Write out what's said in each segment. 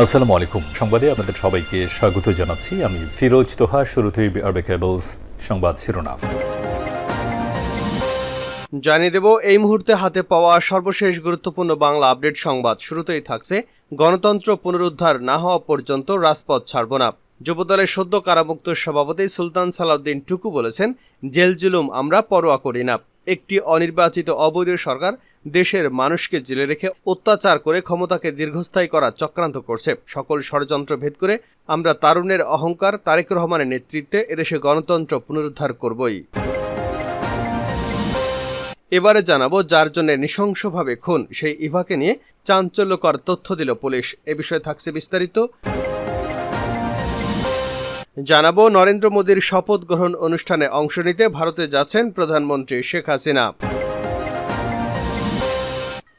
আসসালামু আলাইকুম। সংবাদে আপনাদের সবাইকে স্বাগত জানাচ্ছি। আমি ফিরোজ তোহা, শুরুতেই আরবে কেবলস সংবাদ শিরোনাম। জানিয়ে দেব, এই মুহূর্তে হাতে পাওয়া সর্বশেষ গুরুত্বপূর্ণ বাংলা আপডেট সংবাদ শুরুতেই থাকছে। গণতন্ত্র পুনরুদ্ধার না হওয়া পর্যন্ত রাজপথ ছাড়ব না। যুবদলের সদ্য কারামুক্ত সভাপতি সুলতান সালাউদ্দিন টুকু বলেছেন জেল জুলুম আমরা পরোয়া করি না। একটি অনির্বাচিত অবৈধ সরকার দেশের মানুষকে জেলে রেখে অত্যাচার করে ক্ষমতাকে দীর্ঘস্থায়ী করার চক্রান্ত করছে। সকল ষড়যন্ত্র ভেদ করে আমরা তারুণের অহংকার তারেক রহমানের নেতৃত্বে এদেশে গণতন্ত্র পুনরুদ্ধার করবই। এবারে জানাব যার জন্য নৃশংসভাবে খুন। সেই ইভাকে নিয়ে চাঞ্চল্যকর তথ্য দিল পুলিশ। এ বিষয়ে থাকছে বিস্তারিত। জানাব, নরেন্দ্র মোদীর শপথ গ্রহণ অনুষ্ঠানে অংশ নিতে ভারতে যাচ্ছেন প্রধানমন্ত্রী শেখ হাসিনা।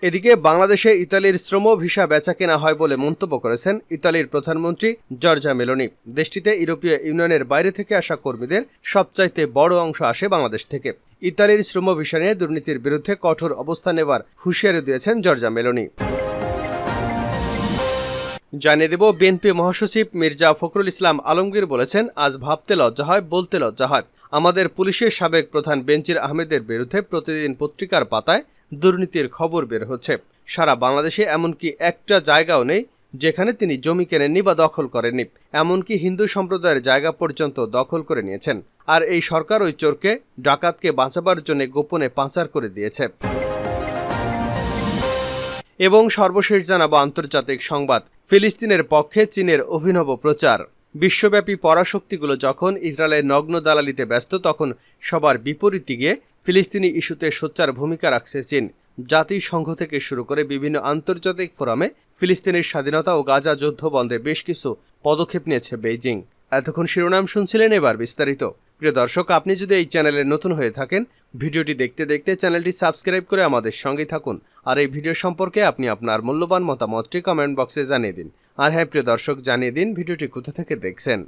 এদিকে বাংলাদেশে ইতালির শ্রম ভিসা বেচা কেনা হয় বলে মন্তব্য করেছেন ইতালির প্রধানমন্ত্রী জর্জা মেলোনি। দেশটিতে ইউরোপীয় ইউনিয়নের বাইরে থেকে আসা কর্মীদের সবচাইতে বড় অংশ আসে বাংলাদেশ থেকে। ইতালির শ্রম ভিসা নিয়ে দুর্নীতির বিরুদ্ধে কঠোর অবস্থান নেবার হুঁশিয়ারি দিয়েছেন জর্জা মেলোনি। জানিয়ে দেব, বিএনপি মহাসচিব মির্জা ফখরুল ইসলাম আলমগীর বলেছেন, আজ ভাবতে লজ্জা হয়, বলতে লজ্জা হয়। আমাদের পুলিশের সাবেক প্রধান বেঞ্চির আহমেদের বিরুদ্ধে প্রতিদিন পত্রিকার পাতায় দুর্নীতির খবর বের হচ্ছে। সারা বাংলাদেশে এমনকি একটা জায়গাও নেই যেখানে তিনি জমি কেনেননি বা দখল করেননি। এমনকি হিন্দু সম্প্রদায়ের জায়গা পর্যন্ত দখল করে নিয়েছেন। আর এই সরকার ওই চোরকে ডাকাতকে বাঁচাবার জন্য গোপনে পাচার করে দিয়েছে। এবং সর্বশেষ জানাব আন্তর্জাতিক সংবাদ। ফিলিস্তিনের পক্ষে চীনের অভিনব প্রচার। বিশ্বব্যাপী পরাশক্তিগুলো যখন ইসরায়েলের নগ্ন দালালিতে ব্যস্ত, তখন সবার বিপরীত দিকে ফিলিস্তিনি ইস্যুতে সোচ্চার ভূমিকা রাখছে চীন। জাতিসংঘ থেকে শুরু করে বিভিন্ন আন্তর্জাতিক ফোরামে ফিলিস্তিনের স্বাধীনতা ও গাজা যুদ্ধ বন্ধে বেশ কিছু পদক্ষেপ নিয়েছে বেইজিং। এতক্ষণ শিরোনাম শুনছিলেন এবার বিস্তারিত। প্রিয় দর্শক, আপনি যদি এই চ্যানেলে নতুন হয়ে থাকেন, ভিডিওটি দেখতে দেখতে চ্যানেলটি সাবস্ক্রাইব করে আমাদের সঙ্গেই থাকুন। আর এই ভিডিও সম্পর্কে আপনি আপনার মূল্যবান মতামতটি কমেন্ট বক্সে জানিয়ে দিন। আর হ্যাঁ প্রিয় দর্শক, জানিয়ে দিন ভিডিওটি কোথা থেকে দেখছেন।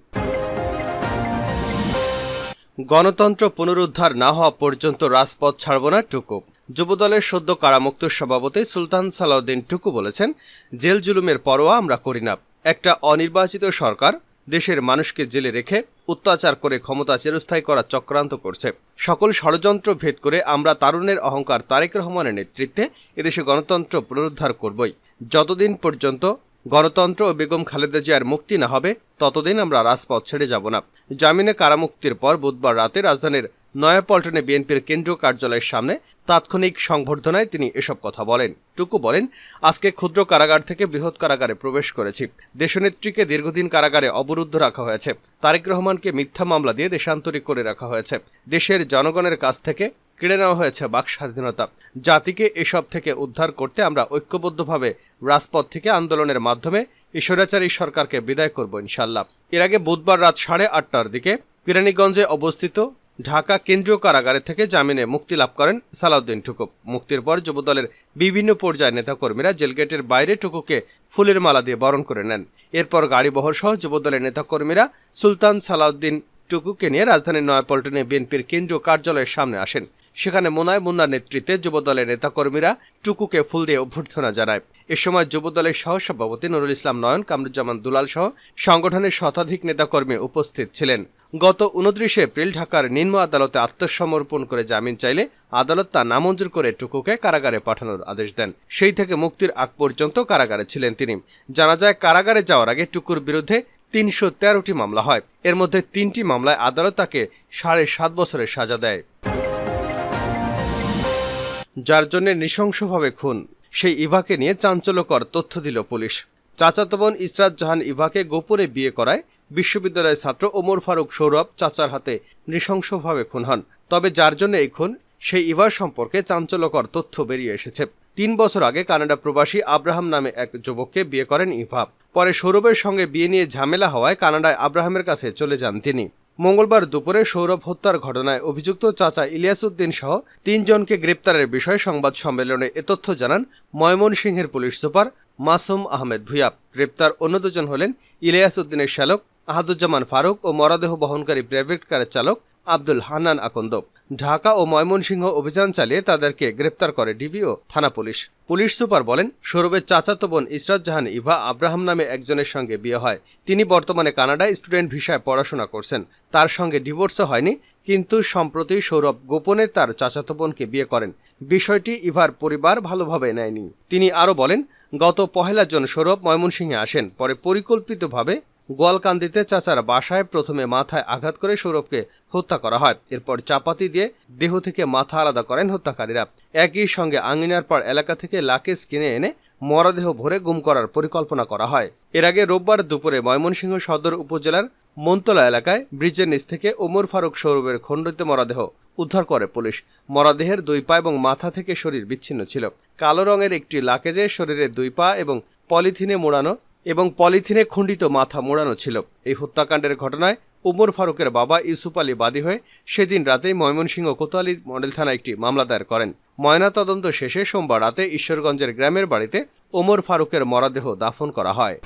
গণতন্ত্র পুনরুদ্ধার না হওয়া পর্যন্ত রাজপথ ছাড়ব না টুকু। যুবদলের সদ্য কারামুক্ত সভাপতি সুলতান সালাউদ্দিন টুকু বলেছেন, জেল জুলুমের পরোয়া আমরা করি না। একটা অনির্বাচিত সরকার দেশের মানুষকে জেলে রেখে অত্যাচার করে ক্ষমতা চিরস্থায়ী করা চক্রান্ত করছে। সকল ষড়যন্ত্র ভেদ করে আমরা তারুণের অহংকার তারেক রহমানের নেতৃত্বে এদেশে গণতন্ত্র পুনরুদ্ধার করবই। যতদিন পর্যন্ত গণতন্ত্র ও বেগম খালেদা জিয়ার মুক্তি না হবে, ততদিন আমরা রাজপথ ছেড়ে যাব না। জামিনে কারামুক্তির পর বুধবার রাতে রাজধানীর নয়াপল্টনে বিএনপির কেন্দ্রীয় কার্যালয়ের সামনে তাৎক্ষণিক সংবর্ধনায় তিনি এসব কথা বলেন। টুকু বলেন, আজকে ক্ষুদ্র কারাগার থেকে বৃহৎ কারাগারে প্রবেশ করেছি। দেশনেত্রীকে দীর্ঘদিন কারাগারে অবরুদ্ধ রাখা হয়েছে। তারেক রহমানকে মিথ্যা মামলা দিয়ে দেশান্তরিক করে রাখা হয়েছে। দেশের জনগণের কাছ থেকে কেড়ে নেওয়া হয়েছে বাক স্বাধীনতা। জাতিকে এসব থেকে উদ্ধার করতে আমরা ঐক্যবদ্ধভাবে রাজপথ থেকে আন্দোলনের মাধ্যমে ঈশ্বরাচারী সরকারকে বিদায় করব ইনশাল্লাহ এর আগে বুধবার রাত সাড়ে আটটার দিকে কেরানীগঞ্জে অবস্থিত ঢাকা কেন্দ্রীয় কারাগারে থেকে জামিনে মুক্তি লাভ করেন সালাউদ্দিন ঠুকুপ মুক্তির পর যুবদলের বিভিন্ন পর্যায়ের নেতাকর্মীরা জেলগেটের বাইরে টুকুকে ফুলের মালা দিয়ে বরণ করে নেন। এরপর গাড়িবহর সহ যুবদলের নেতাকর্মীরা সুলতান সালাউদ্দিন টুকুকে নিয়ে রাজধানীর নয়াপল্টনে বিএনপির কেন্দ্রীয় কার্যালয়ের সামনে আসেন। সেখানে মোনায় মুন্নার নেতৃত্বে যুবদলের নেতাকর্মীরা টুকুকে ফুল দিয়ে অভ্যর্থনা জানায়। এ সময় যুবদলের সহসভাপতি নুরুল ইসলাম নয়ন, কামরুজ্জামান দুলাল সহ সংগঠনের শতাধিক নেতাকর্মী উপস্থিত ছিলেন। গত উনত্রিশে এপ্রিল ঢাকার নিম্ন আদালতে আত্মসমর্পণ করে জামিন চাইলে আদালত তা নামঞ্জুর করে টুকুকে কারাগারে পাঠানোর আদেশ দেন। সেই থেকে মুক্তির আগ পর্যন্ত কারাগারে ছিলেন তিনি। জানা যায়, কারাগারে যাওয়ার আগে টুকুর বিরুদ্ধে তিনশো তেরোটি মামলা হয়। এর মধ্যে তিনটি মামলায় আদালত তাকে সাড়ে সাত বছরের সাজা দেয়। যার জন্য নৃশংসভাবে খুন। সেই ইভাকে নিয়ে চাঞ্চল্যকর তথ্য দিল পুলিশ। চাচাতো বোন ইসরাত জাহান ইভাকে গোপনে বিয়ে করায় বিশ্ববিদ্যালয়ের ছাত্র ওমর ফারুক সৌরভ চাচার হাতে নৃশংসভাবে খুন হন। তবে যার জন্য এই খুন, সেই ইভার সম্পর্কে চাঞ্চল্যকর তথ্য বেরিয়ে এসেছে। তিন বছর আগে কানাডা প্রবাসী আব্রাহাম নামে এক যুবককে বিয়ে করেন ইভা। পরে সৌরভের সঙ্গে বিয়ে নিয়ে ঝামেলা হওয়ায় কানাডায় আব্রাহামের কাছে চলে যান তিনি। মঙ্গলবার দুপুরে সৌরভ হত্যার ঘটনায় অভিযুক্ত চাচা ইলিয়াস উদ্দিন সহ তিনজনকে গ্রেপ্তারের বিষয়ে সংবাদ সম্মেলনে এ তথ্য জানান ময়মনসিংহের পুলিশ সুপার মাসুম আহমেদ ভুইয়া। গ্রেপ্তার অন্য দুজন হলেন ইলিয়াস উদ্দিনের শ্যালক আহাদুজ্জামান ফারুক ও মরাদেহ বহনকারী প্রাইভেট কারের চালক আব্দুল হান্নান আকন্দ ঢাকা ও ময়মনসিংহ অভিযান চালিয়ে তাদেরকে গ্রেপ্তার করে ডিবি ও থানা পুলিশ। পুলিশ সুপার বলেন, সৌরভের চাচাতো বোন ইসরাত জাহান ইভা আব্রাহাম নামে একজনের সঙ্গে বিয়ে হয়। তিনি বর্তমানে কানাডায় স্টুডেন্ট ভিসায় পড়াশোনা করছেন। তার সঙ্গে ডিভোর্সও হয়নি, কিন্তু সম্প্রতি সৌরভ গোপনে তার চাচাতো বোনকে বিয়ে করেন। বিষয়টি ইভার পরিবার ভালোভাবে নেয়নি। তিনি আরও বলেন, গত পহেলা জন সৌরভ ময়মনসিংহে আসেন, পরে পরিকল্পিতভাবে গোয়ালকান্দিতে চাচার বাসায় প্রথমে মাথায় আঘাত করে সৌরভকে হত্যা করা হয়। এরপর চাপাতি দিয়ে দেহ থেকে মাথা আলাদা করেন হত্যাকারীরা। একই সঙ্গে আঙ্গিনার পাড় এলাকা থেকে লাকেজ কিনে এনে মরদেহ ভরে গুম করার পরিকল্পনা করা হয়। এর আগে রোববার দুপুরে ময়মনসিংহ সদর উপজেলার মন্তলা এলাকায় ব্রিজের নিচ থেকে ওমর ফারুক সৌরভের খণ্ডিত মরদেহ উদ্ধার করে পুলিশ। মরদেহের দুই পা এবং মাথা থেকে শরীর বিচ্ছিন্ন ছিল। কালো রঙের একটি লাকেজে শরীরের দুই পা এবং পলিথিনে মোড়ানো এবং পলিথিনে খণ্ডিত মাথা মোড়ানো ছিল। এই হত্যাকাণ্ডের ঘটনায় উমর ফারুকের বাবা ইউসুফ আলী বাদী হয়ে সেদিন রাতেই ময়মনসিংহ কোতোয়ালি মডেল থানায় একটি মামলা দায়ের করেন। ময়নাতদন্ত শেষে সোমবার রাতে ঈশ্বরগঞ্জের গ্রামের বাড়িতে ওমর ফারুকের মরদেহ দাফন করা হয়।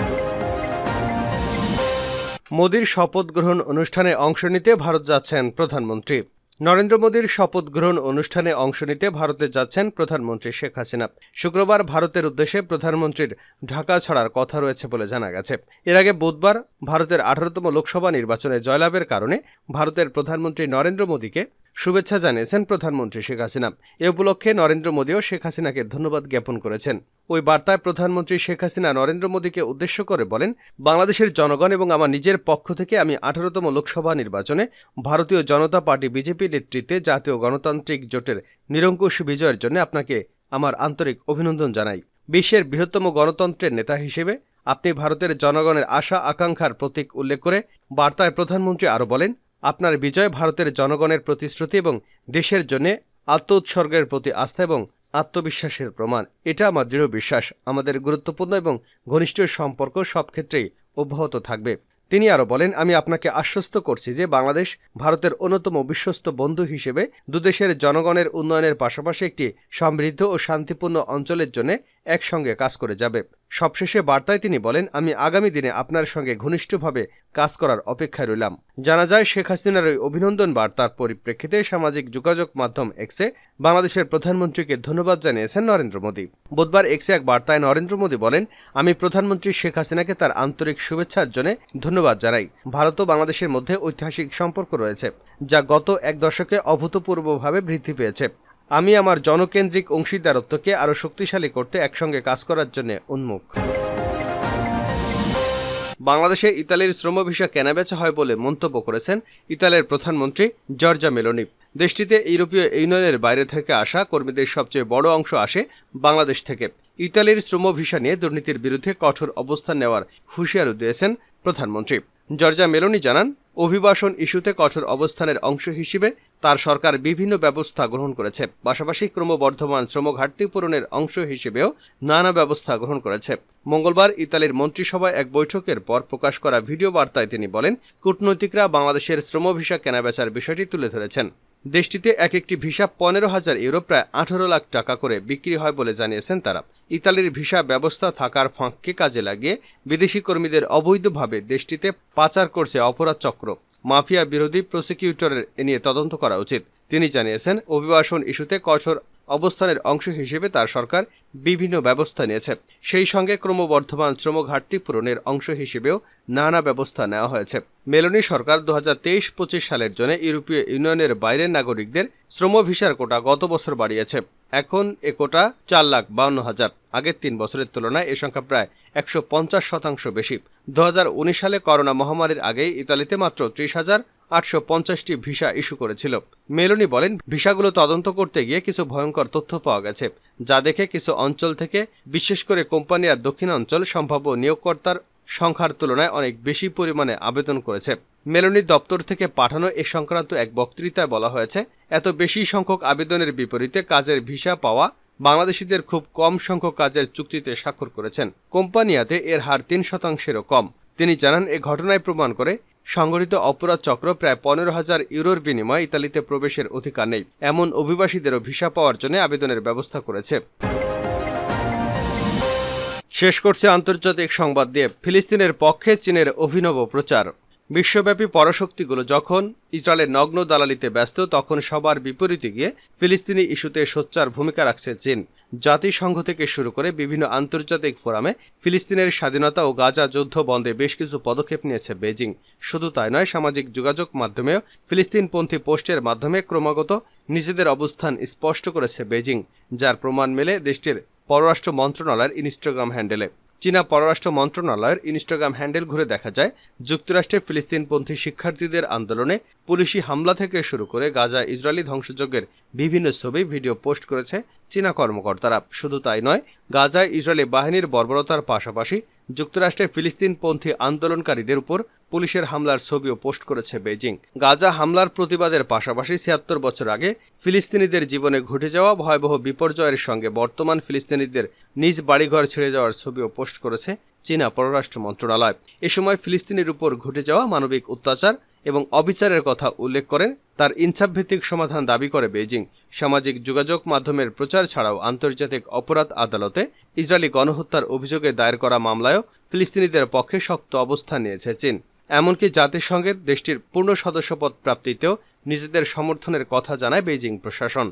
মোদীর শপথ গ্রহণ অনুষ্ঠানে অংশ নিতে ভারত যাচ্ছেন প্রধানমন্ত্রী। নরেন্দ্র মোদীর শপথ গ্রহণ অনুষ্ঠানে অংশ নিতে ভারতে যাচ্ছেন প্রধানমন্ত্রী শেখ হাসিনা। শুক্রবার ভারতের উদ্দেশ্যে প্রধানমন্ত্রীর ঢাকা ছাড়ার কথা রয়েছে বলে জানা গেছে। এর আগে বুধবার ভারতের আঠারোতম লোকসভা নির্বাচনে জয়লাভের কারণে ভারতের প্রধানমন্ত্রী নরেন্দ্র মোদীকে শুভেচ্ছা জানিয়েছেন প্রধানমন্ত্রী শেখ হাসিনা। এ উপলক্ষে নরেন্দ্র মোদীও শেখ হাসিনাকে ধন্যবাদ জ্ঞাপন করেছেন। ওই বার্তায় প্রধানমন্ত্রী শেখ হাসিনা নরেন্দ্র মোদীকে উদ্দেশ্য করে বলেন, বাংলাদেশের জনগণ এবং আমার নিজের পক্ষ থেকে আমি আঠারোতম লোকসভা নির্বাচনে ভারতীয় জনতা পার্টি বিজেপি নেতৃত্বে জাতীয় গণতান্ত্রিক জোটের নিরঙ্কুশ বিজয়ের জন্য আপনাকে আমার আন্তরিক অভিনন্দন জানাই। বিশ্বের বৃহত্তম গণতন্ত্রের নেতা হিসেবে আপনি ভারতের জনগণের আশা আকাঙ্ক্ষার প্রতীক উল্লেখ করে বার্তায় প্রধানমন্ত্রী আরও বলেন আপনার বিজয় ভারতের জনগণের প্রতিশ্রুতি এবং দেশের জন্য আত্ম উৎসর্গের প্রতি আস্থা এবং আত্মবিশ্বাসের প্রমাণ। এটা আমার দৃঢ় বিশ্বাস। আমাদের গুরুত্বপূর্ণ এবং ঘনিষ্ঠ সম্পর্ক সব ক্ষেত্রেই অব্যাহত থাকবে। তিনি আরও বলেন, আমি আপনাকে আশ্বস্ত করছি যে বাংলাদেশ ভারতের অন্যতম বিশ্বস্ত বন্ধু হিসেবে দুদেশের জনগণের উন্নয়নের পাশাপাশি একটি সমৃদ্ধ ও শান্তিপূর্ণ অঞ্চলের জন্য একসঙ্গে কাজ করে যাবে। সবশেষে বার্তায় তিনি বলেন, আমি আগামী দিনে আপনার সঙ্গে ঘনিষ্ঠভাবে কাজ করার অপেক্ষায় রইলাম। জানা যায়, শেখ হাসিনার ওই অভিনন্দন বার্তার পরিপ্রেক্ষিতে সামাজিক যোগাযোগ মাধ্যম এক্সে বাংলাদেশের প্রধানমন্ত্রীকে ধন্যবাদ জানিয়েছেন নরেন্দ্র মোদী। বুধবার এক্সে এক বার্তায় নরেন্দ্র মোদী বলেন, আমি প্রধানমন্ত্রী শেখ হাসিনাকে তার আন্তরিক শুভেচ্ছার জন্য ধন্যবাদ জানাই। ভারত ও বাংলাদেশের মধ্যে ঐতিহাসিক সম্পর্ক রয়েছে, যা গত এক দশকে অভূতপূর্বভাবে বৃদ্ধি পেয়েছে। আমি আমার জনকেন্দ্রিক অংশীদারত্বকে আরও শক্তিশালী করতে একসঙ্গে কাজ করার জন্য উন্মুখ। বাংলাদেশে ইতালির শ্রম ভিসা কেনাবেচা হয় বলে মন্তব্য করেছেন ইতালির প্রধানমন্ত্রী জর্জা মেলোনি। দেশটিতে ইউরোপীয় ইউনিয়নের বাইরে থেকে আসা কর্মীদের সবচেয়ে বড় অংশ আসে বাংলাদেশ থেকে। ইতালির শ্রম ভিসা নিয়ে দুর্নীতির বিরুদ্ধে কঠোর অবস্থান নেওয়ার হুঁশিয়ারি দিয়েছেন প্রধানমন্ত্রী। জর্জা মেলোনি জানান, অভিবাসন ইস্যুতে কঠোর অবস্থানের অংশ হিসেবে তার সরকার বিভিন্ন ব্যবস্থা গ্রহণ করেছে। পাশাপাশি ক্রমবর্ধমান শ্রম ঘাটতি পূরণের অংশ হিসেবেও নানা ব্যবস্থা গ্রহণ করেছে। মঙ্গলবার ইতালির মন্ত্রিসভায় এক বৈঠকের পর প্রকাশ করা ভিডিও বার্তায় তিনি বলেন, কূটনৈতিকরা বাংলাদেশের শ্রম ভিসা কেনাবেচার বিষয়টি তুলে ধরেছেন। দেশটিতে এক একটি ভিসা পনেরো হাজার ইউরো, প্রায় আঠারো লাখ টাকা করে বিক্রি হয় বলে জানিয়েছেন তারা। ইতালির ভিসা ব্যবস্থা থাকার ফাঁককে কাজে লাগিয়ে বিদেশি কর্মীদের অবৈধভাবে দেশটিতে পাচার করছে অপরাধ চক্র। মাফিয়া বিরোধী প্রসিকিউটরের এ নিয়ে তদন্ত করা উচিত। তিনি জানিয়েছেন, অভিবাসন ইস্যুতে কঠোর অবস্থানের অংশ হিসেবে তার সরকার বিভিন্ন ব্যবস্থা নিয়েছে। সেই সঙ্গে ক্রমবর্ধমান শ্রম ঘাটতি পূরণের অংশ হিসেবেও নানা ব্যবস্থা নেওয়া হয়েছে। মেলোনি সরকার দু হাজার তেইশ পঁচিশ সালের জন্য ইউরোপীয় ইউনিয়নের বাইরের নাগরিকদের শ্রম ভিসার কোটা গত বছর বাড়িয়েছে। এখন এ কোটা চার লাখ বাউন্ন হাজার। আগের তিন বছরের তুলনায় এ সংখ্যা প্রায় একশো পঞ্চাশ শতাংশ বেশি। দুহাজার উনিশ সালে করোনা মহামারীর আগেই ইতালিতে মাত্র ত্রিশ হাজার আটশো পঞ্চাশটি ভিসা ইস্যু করেছিল। মেলোনি বলেন, ভিসাগুলো তদন্ত করতে গিয়ে কিছু ভয়ঙ্কর তথ্য পাওয়া গেছে, যা দেখে কিছু অঞ্চল থেকে, বিশেষ করে কোম্পানি আর দক্ষিণাঞ্চল সম্ভাব্য নিয়োগকর্তার সংখ্যার তুলনায় অনেক বেশি পরিমাণে আবেদন করেছে। মেলোনির দপ্তর থেকে পাঠানো এ সংক্রান্ত এক বক্তৃতায় বলা হয়েছে, এত বেশি সংখ্যক আবেদনের বিপরীতে কাজের ভিসা পাওয়া বাংলাদেশিদের খুব কম সংখ্যক কাজের চুক্তিতে স্বাক্ষর করেছেন। কোম্পানিয়াতে এর হার তিন শতাংশেরও কম। তিনি জানান, এ ঘটনায় প্রমাণ করে সংগঠিত অপরাধ চক্র প্রায় পনেরো হাজার ইউরোর বিনিময়ে ইতালিতে প্রবেশের অধিকার নেই। এমন অভিবাসীদেরও ভিসা পাওয়ার জন্য আবেদনের ব্যবস্থা করেছে। শেষ করছে আন্তর্জাতিক সংবাদ দিয়ে ফিলিস্তিনের পক্ষে চীনের অভিনব প্রচার। বিশ্বব্যাপী পরাশক্তিগুলো যখন ইসরায়েলের নগ্ন দালালিতে ব্যস্ত, তখন সবার বিপরীতে গিয়ে ফিলিস্তিনি ইস্যুতে সোচ্চার ভূমিকা রাখছে চীন। জাতিসংঘ থেকে শুরু করে বিভিন্ন আন্তর্জাতিক ফোরামে ফিলিস্তিনের স্বাধীনতা ও গাজা যুদ্ধ বন্ধে বেশ কিছু পদক্ষেপ নিয়েছে বেজিং শুধু তাই নয়, সামাজিক যোগাযোগ মাধ্যমেও ফিলিস্তিনপন্থী পোস্টের মাধ্যমে ক্রমাগত নিজেদের অবস্থান স্পষ্ট করেছে বেজিং যার প্রমাণ মেলে দেশটির পররাষ্ট্র মন্ত্রণালয়ের ইনস্টাগ্রাম হ্যান্ডেলে। চীনা পররাষ্ট্র মন্ত্রণালয়ের ইনস্টাগ্রাম হ্যান্ডেল ঘুরে দেখা যায়, যুক্তরাষ্ট্রে ফিলিস্তিনপন্থী শিক্ষার্থীদের আন্দোলনে পুলিশি হামলা থেকে শুরু করে গাজা ইসরায়েলি ধ্বংসযজ্ঞের বিভিন্ন ছবি, ভিডিও পোস্ট করেছে চীনা কর্মকর্তারা। শুধু তাই নয় গাজায় ইসরায়েলি বাহিনীর বর্বরতার পাশাপাশি যুক্তরাষ্ট্রে ফিলিস্তিনপন্থী আন্দোলনকারীদের উপর পুলিশের হামলার ছবিও পোস্ট করেছে বেজিং গাজা হামলার প্রতিবাদের পাশাপাশি ছিয়াত্তর বছর আগে ফিলিস্তিনিদের জীবনে ঘটে যাওয়া ভয়াবহ বিপর্যয়ের সঙ্গে বর্তমান ফিলিস্তিনিদের নিজ বাড়িঘর ছেড়ে যাওয়ার ছবিও পোস্ট করেছে চীনা পররাষ্ট্র মন্ত্রণালয়। এ সময় ফিলিস্তিনির উপর ঘটে যাওয়া মানবিক অত্যাচার এবং অবিচারের কথা উল্লেখ করেন তার ইনসাফ ভিত্তিক সমাধান দাবি করে বেজিং সামাজিক যোগাযোগ মাধ্যমের প্রচার ছাড়াও আন্তর্জাতিক অপরাধ আদালতে ইসরায়েলি গণহত্যার অভিযোগে দায়ের করা মামলায়ও ফিলিস্তিনিদের পক্ষে শক্ত অবস্থান নিয়েছে চীন। এমনকি জাতিসংঘের দেশটির পূর্ণ সদস্যপদ প্রাপ্তিতেও নিজেদের সমর্থনের কথা জানায় বেইজিং প্রশাসন।